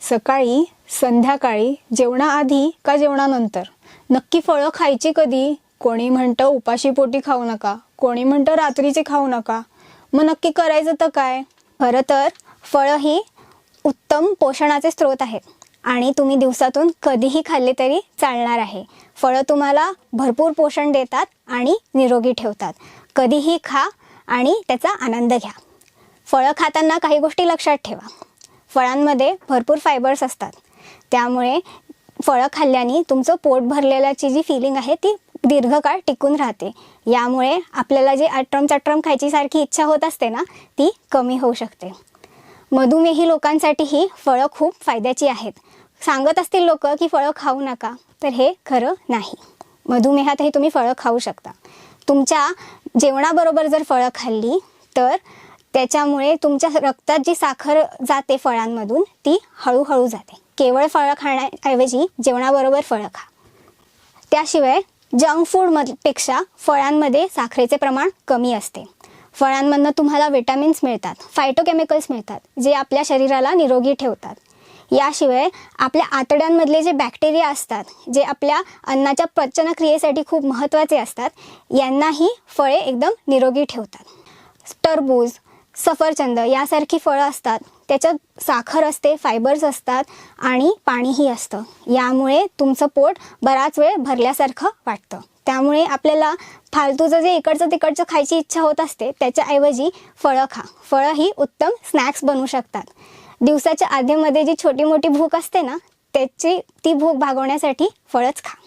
सकाळी संध्याकाळी जेवणाआधी का जेवणानंतर? नक्की फळं खायची कधी? कोणी म्हणतं उपाशी पोटी खाऊ नका. कोणी म्हणतं रात्रीचे खाऊ नका. मग नक्की करायचं तर काय? खरं तर फळं ही उत्तम पोषणाचे स्रोत आहेत. आणि तुम्ही दिवसातून कधीही खाल्ले तरी चालणार आहे. फळं तुम्हाला भरपूर पोषण देतात आणि निरोगी ठेवतात. कधीही खा आणि त्याचा आनंद घ्या. फळं खाताना काही गोष्टी लक्षात ठेवा. फळांमध्ये भरपूर फायबर्स असतात. त्यामुळे फळं खाल्ल्याने तुमचं पोट भरलेल्याची जी फिलिंग आहे ती दीर्घकाळ टिकून राहते. यामुळे आपल्याला जे अट्रम चट्रम खायची सारखी इच्छा होत असते ना ती कमी होऊ शकते. मधुमेही लोकांसाठी ही फळं खूप फायद्याची आहेत. सांगत असतील लोक की फळं खाऊ नका तर हे खरं नाही. मधुमेहातही तुम्ही फळं खाऊ शकता. तुमच्या जेवणाबरोबर जर फळं खाल्ली तर त्याच्यामुळे तुमच्या रक्तात जी साखर जाते फळांमधून ती हळूहळू जाते. केवळ फळं खाण्याऐवजी जेवणाबरोबर फळं खा. त्याशिवाय जंक फूडपेक्षा फळांमध्ये साखरेचे प्रमाण कमी असते. फळांमधनं तुम्हाला विटॅमिन्स मिळतात फायटोकेमिकल्स मिळतात जे आपल्या शरीराला निरोगी ठेवतात. याशिवाय आपल्या आतड्यांमधले जे बॅक्टेरिया असतात जे आपल्या अन्नाच्या पचनक्रियेसाठी खूप महत्त्वाचे असतात यांनाही फळे एकदम निरोगी ठेवतात. टरबूज सफरचंद यासारखी फळं असतात. त्याच्यात साखर असते फायबर्स असतात आणि पाणीही असतं. यामुळे तुमचं पोट बराच वेळ भरल्यासारखं वाटतं. त्यामुळे आपल्याला फालतूचं जे इकडचं तिकडचं खायची इच्छा होत असते त्याच्याऐवजी फळं खा. फळं ही उत्तम स्नॅक्स बनू शकतात. दिवसाच्या आधीमध्ये जी छोटी मोठी भूक असते ना त्याची ती भूक भागवण्यासाठी फळंच खा.